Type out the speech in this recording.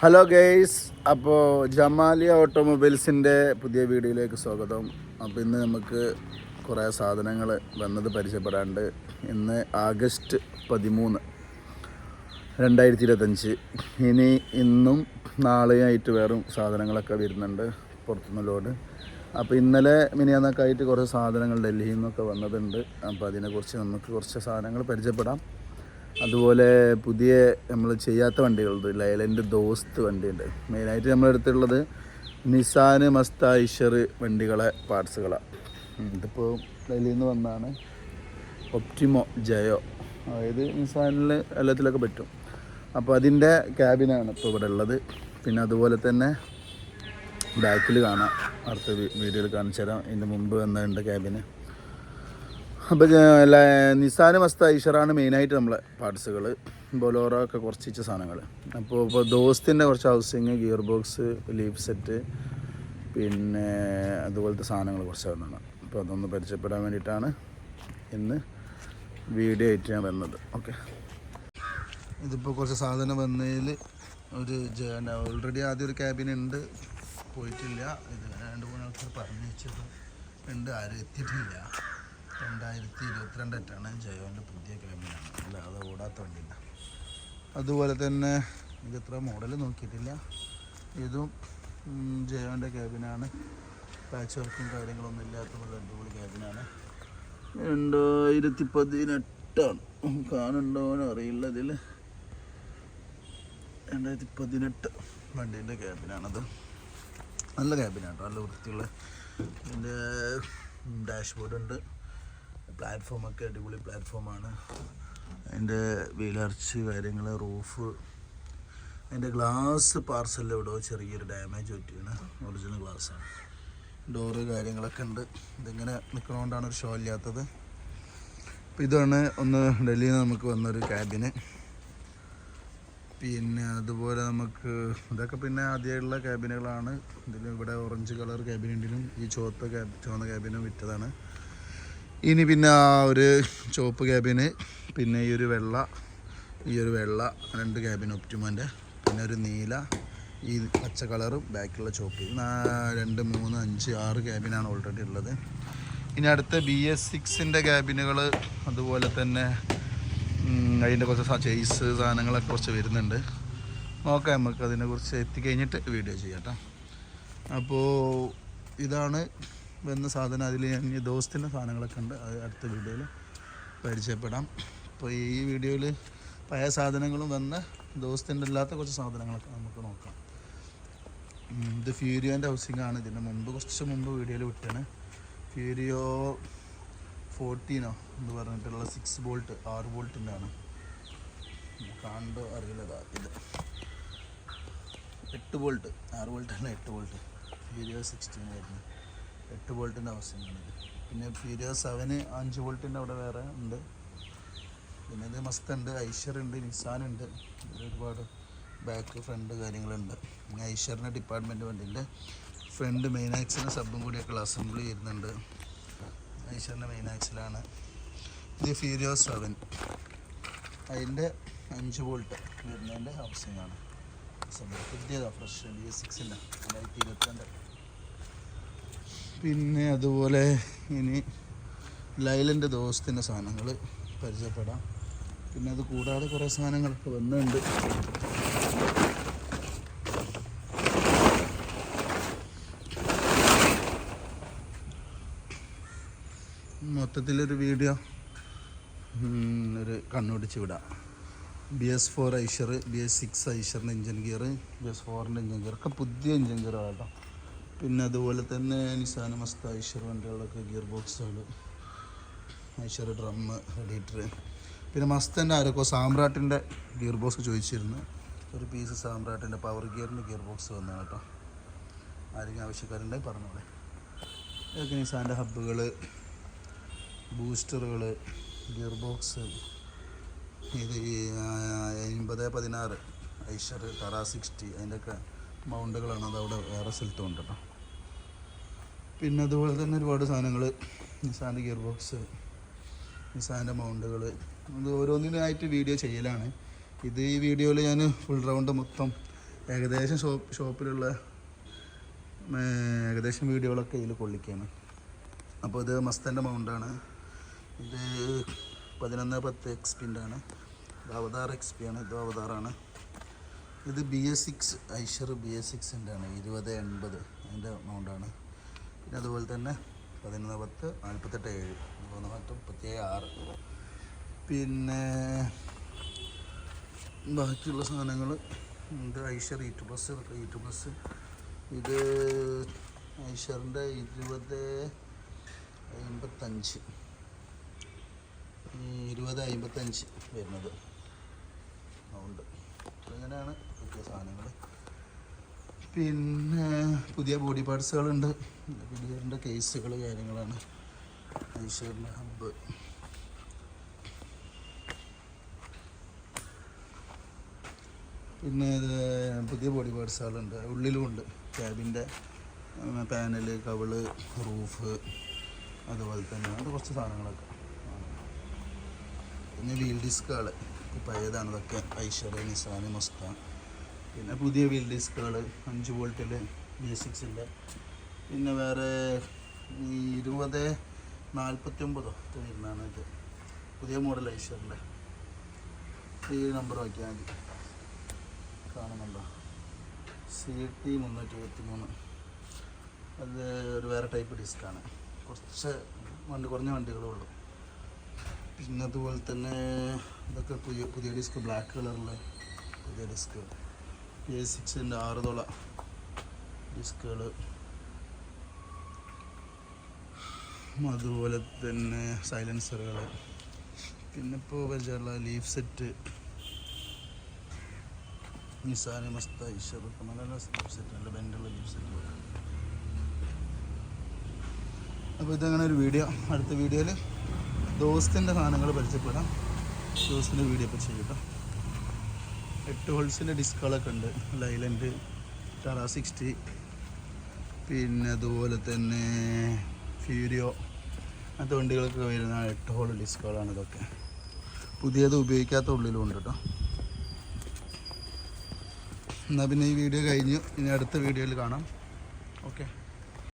Hello guys അപ്പോൾ ജമാലിയ ഓട്ടോമൊബൈൽസിന്റെ പുതിയ വീഡിയോയിലേക്ക് സ്വാഗതം. അപ്പോൾ ഇന്ന് നമുക്ക് കുറേ സാധനങ്ങൾ വന്നത് പരിചയപ്പെടാണ്ട് ഇന്ന് ആഗസ്റ്റ് പതിമൂന്ന് രണ്ടായിരത്തി ഇരുപത്തഞ്ച് ഇനി ഇന്നും നാളെയായിട്ട് വേറും സാധനങ്ങളൊക്കെ വരുന്നുണ്ട് പുറത്തുനിന്ന് ലോഡ്. അപ്പോൾ ഇന്നലെ മിനിയാന്നൊക്കെ ആയിട്ട് കുറച്ച് സാധനങ്ങൾ ഡൽഹിയിൽ നിന്നൊക്കെ വന്നതുണ്ട്. അപ്പോൾ അതിനെക്കുറിച്ച് നമുക്ക് കുറച്ച് സാധനങ്ങൾ പരിചയപ്പെടാം. അതുപോലെ പുതിയ നമ്മൾ ചെയ്യാത്ത വണ്ടികളുണ്ട് ലൈലന്റെ ദോസ്ത് വണ്ടിയുണ്ട്. മെയിനായിട്ട് നമ്മുടെ അടുത്തുള്ളത് നിസാന് മസ്ത ഐഷർ വണ്ടികളെ പാർട്സുകളാണ് ഇതിപ്പോൾ ഡൽഹിയിൽ നിന്ന് വന്നാണ് ഒപ്റ്റിമോ ജയോ. അതായത് നിസാനിൽ എല്ലാത്തിലൊക്കെ പറ്റും. അപ്പോൾ അതിന്റെ ക്യാബിനാണ് ഇപ്പോൾ ഇവിടെ ഉള്ളത്. പിന്നെ അതുപോലെ തന്നെ ബാക്കിൽ കാണാം. അടുത്ത വീഡിയോയിൽ കാണിച്ചു തരാം ഇതിന് മുമ്പ് വന്നതിന്റെ ക്യാബിന്. അപ്പോൾ നിസാന മസ്ത ഐഷറാണ് മെയിനായിട്ട് നമ്മളെ പാർട്സുകൾ ബൊലോറോ ഒക്കെ കുറച്ചിച്ച സാധനങ്ങൾ അപ്പോൾ ഇപ്പോൾ ദോസ്തിന്റെ കുറച്ച് housing gear box leaf set പിന്നെ അതുപോലത്തെ സാധനങ്ങൾ കുറച്ച് വന്നതാണ്. അപ്പോൾ അതൊന്ന് പരിചയപ്പെടാൻ വേണ്ടിയിട്ടാണ് ഇന്ന് വീഡിയോ ആയിട്ട് ഞാൻ വന്നത്. ഓക്കെ. ഇതിപ്പോൾ കുറച്ച് സാധനം വന്നതിൽ ഒരു ഓൾറെഡി ആദ്യം ഒരു ക്യാബിൻ ഉണ്ട്. പോയിട്ടില്ല. ഇത് രണ്ട് മൂന്ന് ആൾക്കാർ പറഞ്ഞു വെച്ചത് ഉണ്ട്. ആരും എത്തിയിട്ടില്ല. രണ്ടായിരത്തി ഇരുപത്തിരണ്ട് ഇരുപത്തിരണ്ടായിട്ടാണ് ജയോന്റെ പുതിയ ക്യാബിനാണ് അല്ലാതെ ഓടാത്ത വണ്ടിയില്ല അതുപോലെ തന്നെ ഇത് മോഡൽ നോക്കിയിട്ടില്ല. ഇതും ജയോന്റെ ക്യാബിനാണ് പാച്ച് വർക്കും കാര്യങ്ങളൊന്നും ഇല്ലാത്ത നല്ല അടിപൊളി ക്യാബിനാണ് രണ്ടായിരത്തി പതിനെട്ടാണ് കാണുണ്ടോന്ന് അറിയില്ല ഇതിൽ രണ്ടായിരത്തി പതിനെട്ട് വണ്ടീന്റെ ക്യാബിനാണത് നല്ല ക്യാബിനാണ് നല്ല വൃത്തിയുള്ള ഇതിന്റെ ഡാഷ്ബോർഡ് ഉണ്ട്. പ്ലാറ്റ്ഫോമൊക്കെ അടിപൊളി പ്ലാറ്റ്ഫോമാണ് അതിന്റെ വീലർച്ച് കാര്യങ്ങൾ റൂഫ് അതിന്റെ ഗ്ലാസ് പാർസലിൽ എവിടെയോ ചെറിയൊരു ഡാമേജ് പറ്റിയാണ്. ഒറിജിനൽ ഗ്ലാസ്സാണ് ഡോറ് കാര്യങ്ങളൊക്കെ ഉണ്ട്. ഇതിങ്ങനെ നിൽക്കണോണ്ടാണ് ഒരു ഷോ ഇല്ലാത്തത്. അപ്പോൾ ഇതാണ് ഒന്ന് ഡൽഹിയിൽ നിന്ന് നമുക്ക് വന്നൊരു ക്യാബിന് പിന്നെ അതുപോലെ നമുക്ക് ഇതൊക്കെ പിന്നെ ആദ്യമായിട്ടുള്ള ക്യാബിനുകളാണ് ഇതിൽ ഇവിടെ ഓറഞ്ച് കളർ ക്യാബിനുണ്ടിലും ഈ ചുവത്ത ക്യാബ് ചുവന്ന ക്യാബിനും വിറ്റതാണ്. ഇനി പിന്നെ ആ ഒരു ചുവപ്പ് ക്യാബിന് പിന്നെ ഈ ഒരു വെള്ള ഈ ഒരു വെള്ള രണ്ട് ക്യാബിൻ ഒപ്റ്റിമന്റെ പിന്നെ ഒരു നീല ഈ പച്ച കളറും ബാക്കിലുള്ള ചുവപ്പ്. രണ്ട് മൂന്ന് അഞ്ച് ആറ് ക്യാബിനാണ് ഓൾറെഡി ഉള്ളത്. ഇനി അടുത്ത ബി എസ് സിക്സിന്റെ ക്യാബിനുകൾ അതുപോലെ തന്നെ അതിന്റെ കുറച്ച് ചേസ് സാധനങ്ങളൊക്കെ കുറച്ച് വരുന്നുണ്ട്. നോക്കാം നമുക്ക് അതിനെക്കുറിച്ച് എത്തിക്കഴിഞ്ഞിട്ട് വീഡിയോ ചെയ്യാം കേട്ടോ. അപ്പോൾ ഇതാണ് വന്ന സാധനം അതിൽ ഞാൻ ദോസ്തിന്റെ സാധനങ്ങളൊക്കെ ഉണ്ട്. അത് അടുത്ത വീഡിയോയിൽ പരിചയപ്പെടാം. അപ്പോൾ ഈ വീഡിയോയിൽ പഴയ സാധനങ്ങളും വന്ന ദോസ്തിന്റെ ഇല്ലാത്ത കുറച്ച് സാധനങ്ങളൊക്കെ നമുക്ക് നോക്കാം. ഇത് ഫ്യൂരിയോന്റെ ഹൗസിംഗ് ആണ്. ഇതിന്റെ മുമ്പ് കുറച്ച് മുമ്പ് വീഡിയോയിൽ വിട്ടാണ് ഫ്യൂരിയോ ഫോർട്ടീനോ എന്ന് പറഞ്ഞിട്ടുള്ള സിക്സ് ബോൾട്ട് ആറ് ബോൾട്ടിന്റെ ആണ്. കണ്ടോ അറിയില്ലതാ ഇത്. എട്ട് ബോൾട്ട് ആറ് ബോൾട്ട് അല്ല എട്ട് ബോൾട്ട് ഫ്യൂരിയോ സിക്സ്റ്റീൻ ആയിരുന്നു. എട്ട് വോൾട്ടിന്റെ അവസ്ഥയാണ്. ഇത് പിന്നെ ഫ്യൂരിയോ സെവന് അഞ്ച് വോൾട്ടിന്റെ അവിടെ വേറെ ഉണ്ട്. പിന്നെ ഇത് മസ്ത് ഉണ്ട് ഐഷർ ഉണ്ട് നിസാൻ ഉണ്ട്. ഒരുപാട് ബാക്ക് ഫ്രണ്ട് കാര്യങ്ങളുണ്ട്. പിന്നെ ഐഷറിന്റെ ഡിപ്പാർട്ട്മെന്റ് വണ്ടിന്റെ ഫ്രണ്ട് മെയിൻ ആക്സിലും സബും കൂടിയൊക്കെയുള്ള അസംബ്ലി വരുന്നുണ്ട് ഐഷറിന്റെ മെയിൻ ആക്സിലാണ് ഇത് ഫീരിയോ സെവൻ. അതിന്റെ അഞ്ച് വോൾട്ട് വരുന്നതിന്റെ ഹൗസിംഗ് ആണ് പുതിയതാണ് ഫ്രഷ് ബി എസ് സിക്സിന്റെ രണ്ടായിരത്തി ഇരുപത്തിരണ്ട്. പിന്നെ അതുപോലെ ഇനി ലൈലന്റെ ദോസ്തിന്റെ സാധനങ്ങൾ പരിചയപ്പെടാം. പിന്നെ അത് കൂടാതെ കുറേ സാധനങ്ങളൊക്കെ വന്നിട്ടുണ്ട്. മൊത്തത്തിലൊരു വീഡിയോ. ഒരു കണ്ണുപിടിച്ച് വിടാം. B S four Eicher B S six ഐഷറിന്റെ engine gear B S ഫോറിന്റെ എഞ്ചിൻ ഗിയർ ഒക്കെ പുതിയ എഞ്ചിൻ ഗിയറാണ് കേട്ടോ. പിന്നെ അതുപോലെ തന്നെ നിസാന മസ്ത ഐഷർ വണ്ടികളൊക്കെ ഗിയർ ബോക്സുകൾ ഐഷർ ഡ്രം എഡിറ്റർ പിന്നെ മസ്തന്റെ ആരൊക്കെ സാമ്രാട്ടിന്റെ ഗിയർ ബോക്സ് ചോദിച്ചിരുന്നു. ഒരു പീസ് സാമ്രാട്ടിന്റെ പവർ ഗിയറിന്റെ ഗിയർ ബോക്സ് വന്നതാണ് കേട്ടോ. ആരെങ്കിലും ആവശ്യക്കാരുണ്ടെങ്കിൽ പറഞ്ഞോളെ. ഇതൊക്കെ നിസാന്റെ ഹബ്ബുകൾ ബൂസ്റ്ററുകൾ ഗിയർ ബോക്സ് ഇത് അൻപത് പതിനാറ് ഐഷർ ടറ സിക്സ്റ്റി അതിന്റെയൊക്കെ മൗണ്ടുകളാണ് അതവിടെ വേറെ സ്ഥലത്തും ഉണ്ട് കേട്ടോ. പിന്നെ അതുപോലെ തന്നെ ഒരുപാട് സാധനങ്ങൾ നിസാന്റെ ഗിയർ ബോക്സ് നിസാന്റെ മൗണ്ടുകൾ അത് ഓരോന്നിനായിട്ട് വീഡിയോ ചെയ്യലാണ്. ഇത് ഈ വീഡിയോയിൽ ഞാൻ ഫുൾ റൗണ്ട് മൊത്തം ഏകദേശം ഷോപ്പ് ഷോപ്പിലുള്ള ഏകദേശം വീഡിയോകളൊക്കെ ഇതിൽ കൊള്ളിക്കുകയാണ് അപ്പോൾ ഇത് മസ്തന്റെ മൗണ്ടാണ്. ഇത് പതിനൊന്ന് പത്ത് എക്സ് പിന്റെ ആണ്. ഇത് അവതാർ എക്സ് പി ആണ്. ഇത് അവതാറാണ്. ഇത് B S six Eicher B S സിക്സിന്റെ ആണ്. ഇരുപത് എൺപത്. അതിന്റെ മൗണ്ടാണ്. പിന്നെ അതുപോലെ തന്നെ പതിനൊന്ന് പത്ത് നാൽപ്പത്തെട്ട് ഏഴ് മൂന്ന് പത്ത് മുപ്പത്തിയേഴ് ആറ്. പിന്നെ ബാക്കിയുള്ള സാധനങ്ങൾ ഇത് Eicher two plus E two plus ഇത് ഐഷറിന്റെ ഇരുപത് അമ്പത്തഞ്ച് ഇരുപത് അമ്പത്തഞ്ച് വരുന്നത്. അതുകൊണ്ട് അങ്ങനെയാണ് കിട്ടിയ സാധനങ്ങൾ പിന്നെ പുതിയ ബോഡി പാർട്സുകളുണ്ട് പുതിയതിന്റെ കേസുകൾ കാര്യങ്ങളാണ്. ഐശ്വറിന്റെ ഹബ്ബ് പിന്നെ പുതിയ ബോഡി പാർട്സുകളുണ്ട് ഉള്ളിലും ഉണ്ട്. ക്യാബിന്റെ പാനൽ കവിൾ റൂഫ് അതുപോലെ തന്നെ അത് കുറച്ച് സാധനങ്ങളൊക്കെ. പിന്നെ വീൽ ഡിസ്കുകൾ പഴയതാണ് ഇതൊക്കെ? ഐശ്വര്യ നിസാന് മസ്ത പിന്നെ പുതിയ വീൽ ഡിസ്കുകൾ അഞ്ച് വോൾട്ടിൽ ബി സിക്സിന്റെ പിന്നെ വേറെ ഇരുപത് നാൽപ്പത്തൊമ്പതോ വരുന്നതാണ് ഇത്. പുതിയ മോഡൽ ഐഷറിന്റെ ഈ നമ്പർ നോക്കിയാൽ മതി. കാണുന്നുണ്ടോ? സി ടി മുന്നൂറ്റി ഇരുപത്തി മൂന്ന് അത് ഒരു വേറെ ടൈപ്പ് ഡിസ്ക്കാണ് കുറച്ച് വണ്ടി കുറഞ്ഞ വണ്ടികളേ ഉള്ളൂ. പിന്നെ അതുപോലെ തന്നെ ഇതൊക്കെ പുതിയ പുതിയ ഡിസ്ക് ബ്ലാക്ക് കളറിലെ പുതിയ ഡിസ്ക് എ സിക്സിന്റെ ആറ് തുള ഡിസ്കുകൾ അതുപോലെ തന്നെ സൈലൻസറുകൾ പിന്നെ ഇപ്പോൾ പരിചയമുള്ള ലീഫ് സെറ്റ് നിസാന മസ്ത ഇഷറൊക്കെ നല്ല ലീഫ് സെറ്റ് നല്ല ബെൻഡുള്ള ലീഫ് സെറ്റ് അപ്പോൾ ഇതങ്ങനെ ഒരു വീഡിയോ അടുത്ത വീഡിയോയിൽ ദോസ്തിന്റെ സാധനങ്ങൾ പരിചയപ്പെടാം. ദോസ്തിന്റെ വീഡിയോ ഇപ്പോൾ ചെയ്യട്ടോ എട്ട് ഹോൾസിന്റെ ഡിസ്കുകളൊക്കെ ഉണ്ട്. ലൈലൻഡ് ടറ സിക്സ്റ്റി പിന്നെ അതുപോലെ തന്നെ ഫ്യൂരിയോ അങ്ങനത്തെ വണ്ടികളൊക്കെ വരുന്ന എട്ട് ഹോൾ ഡിസ്കുകളാണ് ഇതൊക്കെ. പുതിയത് ഉപയോഗിക്കാത്ത ഉള്ളിലും ഉണ്ട് കേട്ടോ എന്നാൽ പിന്നെ ഈ വീഡിയോ കഴിഞ്ഞു. ഇനി അടുത്ത വീഡിയോയിൽ കാണാം. ഓക്കെ